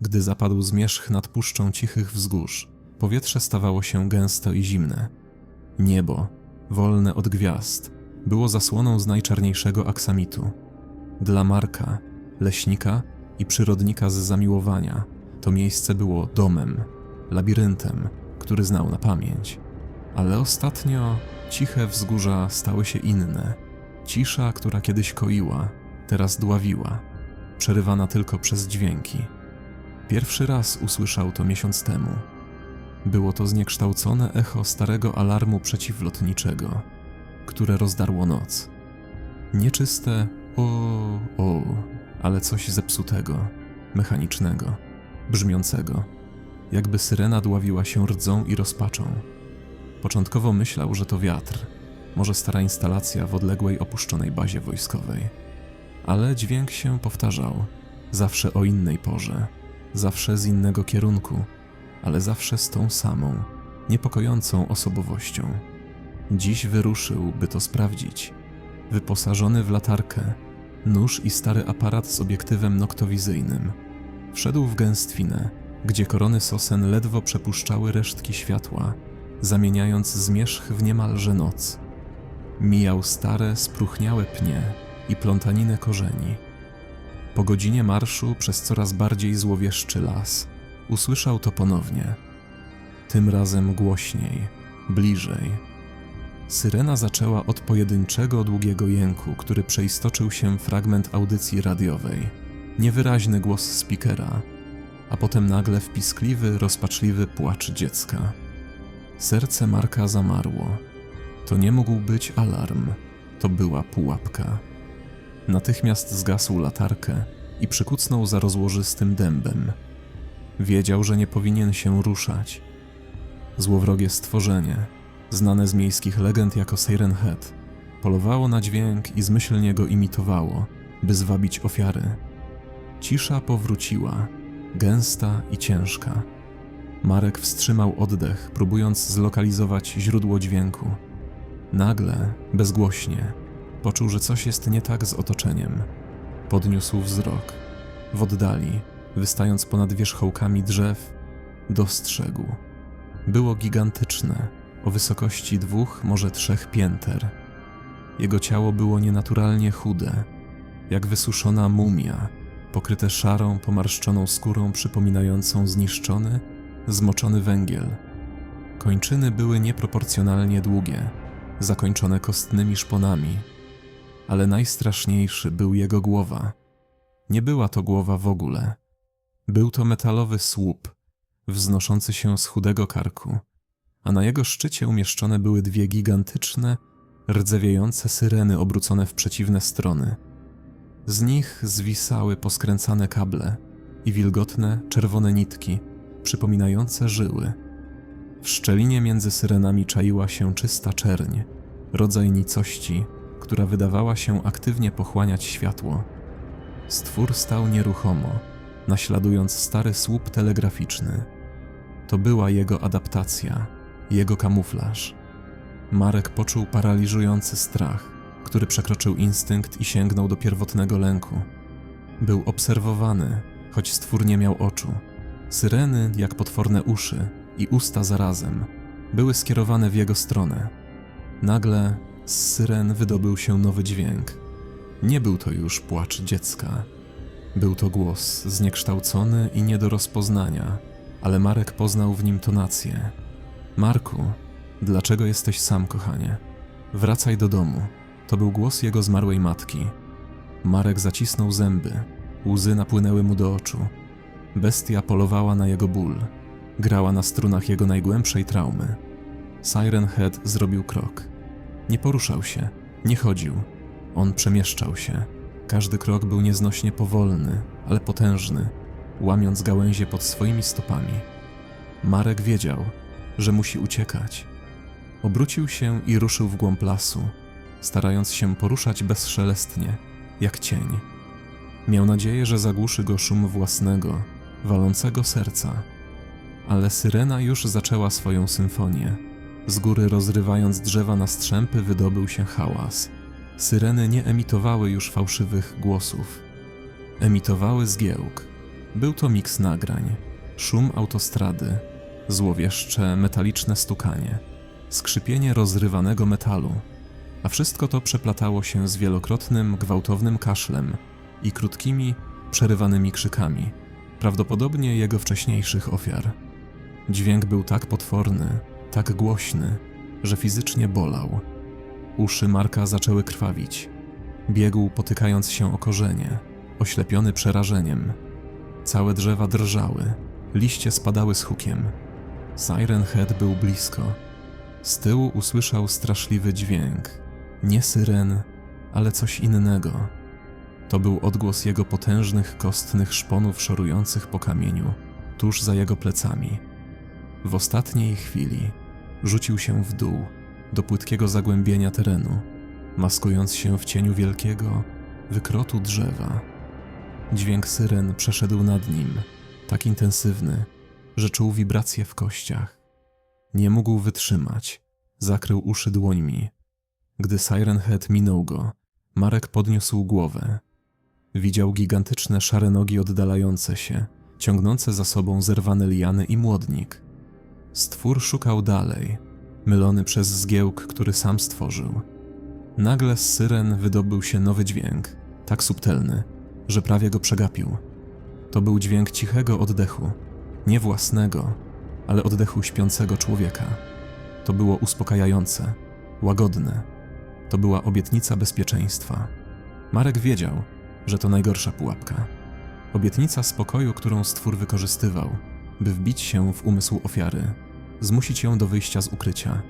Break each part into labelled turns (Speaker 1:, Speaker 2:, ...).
Speaker 1: Gdy zapadł zmierzch nad puszczą cichych wzgórz, powietrze stawało się gęsto i zimne. Niebo, wolne od gwiazd, było zasłoną z najczarniejszego aksamitu. Dla Marka, leśnika i przyrodnika z zamiłowania, to miejsce było domem, labiryntem, który znał na pamięć. Ale ostatnio ciche wzgórza stały się inne. Cisza, która kiedyś koiła, teraz dławiła, przerywana tylko przez dźwięki. Pierwszy raz usłyszał to miesiąc temu. Było to zniekształcone echo starego alarmu przeciwlotniczego, które rozdarło noc. Nieczyste o, o, ale coś zepsutego, mechanicznego, brzmiącego, jakby syrena dławiła się rdzą i rozpaczą. Początkowo myślał, że to wiatr, może stara instalacja w odległej opuszczonej bazie wojskowej. Ale dźwięk się powtarzał, zawsze o innej porze, zawsze z innego kierunku, ale zawsze z tą samą, niepokojącą osobowością. Dziś wyruszył, by to sprawdzić. Wyposażony w latarkę, nóż i stary aparat z obiektywem noktowizyjnym. Wszedł w gęstwinę, gdzie korony sosen ledwo przepuszczały resztki światła, zamieniając zmierzch w niemalże noc. Mijał stare, spróchniałe pnie i plątaninę korzeni. Po godzinie marszu przez coraz bardziej złowieszczy las usłyszał to ponownie. Tym razem głośniej, bliżej. Syrena zaczęła od pojedynczego, długiego jęku, który przeistoczył się w fragment audycji radiowej. Niewyraźny głos spikera, a potem nagle wpiskliwy, rozpaczliwy płacz dziecka. Serce Marka zamarło. To nie mógł być alarm, to była pułapka. Natychmiast zgasł latarkę i przykucnął za rozłożystym dębem. Wiedział, że nie powinien się ruszać. Złowrogie stworzenie, znane z miejskich legend jako Siren Head, polowało na dźwięk i zmyślnie go imitowało, by zwabić ofiary. Cisza powróciła, gęsta i ciężka. Marek wstrzymał oddech, próbując zlokalizować źródło dźwięku. Nagle, bezgłośnie, poczuł, że coś jest nie tak z otoczeniem. Podniósł wzrok. W oddali, wystając ponad wierzchołkami drzew, dostrzegł. Było gigantyczne, o wysokości dwóch, może trzech pięter. Jego ciało było nienaturalnie chude, jak wysuszona mumia, pokryte szarą, pomarszczoną skórą przypominającą zniszczony, zmoczony węgiel. Kończyny były nieproporcjonalnie długie, zakończone kostnymi szponami, ale najstraszniejszy był jego głowa. Nie była to głowa w ogóle. Był to metalowy słup, wznoszący się z chudego karku, a na jego szczycie umieszczone były dwie gigantyczne, rdzewiejące syreny obrócone w przeciwne strony. Z nich zwisały poskręcane kable i wilgotne, czerwone nitki, przypominające żyły. W szczelinie między syrenami czaiła się czysta czerń, rodzaj nicości, która wydawała się aktywnie pochłaniać światło. Stwór stał nieruchomo, naśladując stary słup telegraficzny. To była jego adaptacja, jego kamuflaż. Marek poczuł paraliżujący strach, który przekroczył instynkt i sięgnął do pierwotnego lęku. Był obserwowany, choć stwór nie miał oczu. Syreny, jak potworne uszy i usta zarazem, były skierowane w jego stronę. Nagle z syren wydobył się nowy dźwięk. Nie był to już płacz dziecka. Był to głos zniekształcony i nie do rozpoznania, ale Marek poznał w nim tonację. Marku, dlaczego jesteś sam, kochanie? Wracaj do domu. To był głos jego zmarłej matki. Marek zacisnął zęby, łzy napłynęły mu do oczu. Bestia polowała na jego ból, grała na strunach jego najgłębszej traumy. Siren Head zrobił krok. Nie poruszał się, nie chodził. On przemieszczał się. Każdy krok był nieznośnie powolny, ale potężny, łamiąc gałęzie pod swoimi stopami. Marek wiedział, że musi uciekać. Obrócił się i ruszył w głąb lasu, starając się poruszać bezszelestnie, jak cień. Miał nadzieję, że zagłuszy go szum własnego, walącego serca. Ale syrena już zaczęła swoją symfonię. Z góry rozrywając drzewa na strzępy wydobył się hałas. Syreny nie emitowały już fałszywych głosów. Emitowały zgiełk, Był to miks nagrań, szum autostrady, złowieszcze metaliczne stukanie, skrzypienie rozrywanego metalu, a wszystko to przeplatało się z wielokrotnym, gwałtownym kaszlem i krótkimi, przerywanymi krzykami, prawdopodobnie jego wcześniejszych ofiar. Dźwięk był tak potworny, tak głośny, że fizycznie bolał. Uszy Marka zaczęły krwawić. Biegł potykając się o korzenie, oślepiony przerażeniem. Całe drzewa drżały, liście spadały z hukiem. Siren Head był blisko. Z tyłu usłyszał straszliwy dźwięk. Nie syren, ale coś innego. To był odgłos jego potężnych, kostnych szponów szorujących po kamieniu, tuż za jego plecami. W ostatniej chwili rzucił się w dół, do płytkiego zagłębienia terenu, maskując się w cieniu wielkiego, wykrotu drzewa. Dźwięk syren przeszedł nad nim, tak intensywny, że czuł wibracje w kościach. Nie mógł wytrzymać, zakrył uszy dłońmi. Gdy Siren Head minął go, Marek podniósł głowę. Widział gigantyczne szare nogi oddalające się, ciągnące za sobą zerwane liany i młodnik. Stwór szukał dalej, mylony przez zgiełk, który sam stworzył. Nagle z syren wydobył się nowy dźwięk, tak subtelny, że prawie go przegapił. To był dźwięk cichego oddechu, nie własnego, ale oddechu śpiącego człowieka. To było uspokajające, łagodne. To była obietnica bezpieczeństwa. Marek wiedział, że to najgorsza pułapka. Obietnica spokoju, którą stwór wykorzystywał, by wbić się w umysł ofiary, zmusić ją do wyjścia z ukrycia.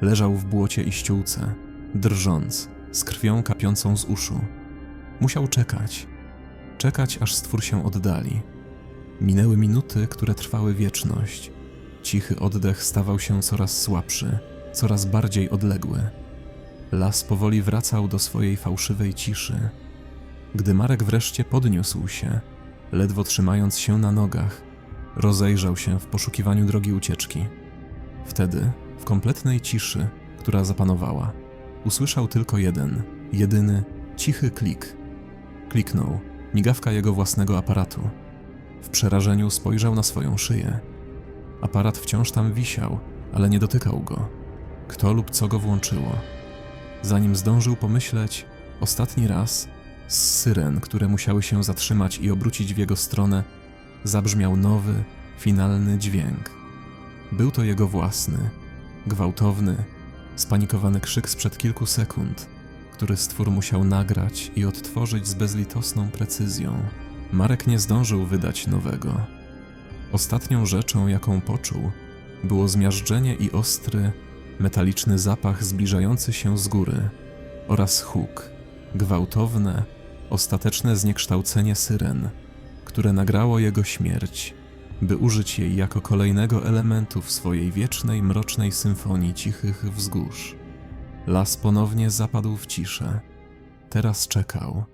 Speaker 1: Leżał w błocie i ściółce, drżąc, z krwią kapiącą z uszu. Musiał czekać, czekać aż stwór się oddali. Minęły minuty, które trwały wieczność. Cichy oddech stawał się coraz słabszy, coraz bardziej odległy. Las powoli wracał do swojej fałszywej ciszy. Gdy Marek wreszcie podniósł się, ledwo trzymając się na nogach, rozejrzał się w poszukiwaniu drogi ucieczki. Wtedy, w kompletnej ciszy, która zapanowała, usłyszał tylko jeden, jedyny, cichy klik. Kliknął, migawka jego własnego aparatu. W przerażeniu spojrzał na swoją szyję. Aparat wciąż tam wisiał, ale nie dotykał go. Kto lub co go włączyło? Zanim zdążył pomyśleć, ostatni raz z syren, które musiały się zatrzymać i obrócić w jego stronę, zabrzmiał nowy, finalny dźwięk. Był to jego własny, gwałtowny, spanikowany krzyk sprzed kilku sekund, który stwór musiał nagrać i odtworzyć z bezlitosną precyzją. Marek nie zdążył wydać nowego. Ostatnią rzeczą, jaką poczuł, było zmiażdżenie i ostry, metaliczny zapach zbliżający się z góry oraz huk, gwałtowne, ostateczne zniekształcenie syren, które nagrało jego śmierć, by użyć jej jako kolejnego elementu w swojej wiecznej, mrocznej symfonii cichych wzgórz. Las ponownie zapadł w ciszę. Teraz czekał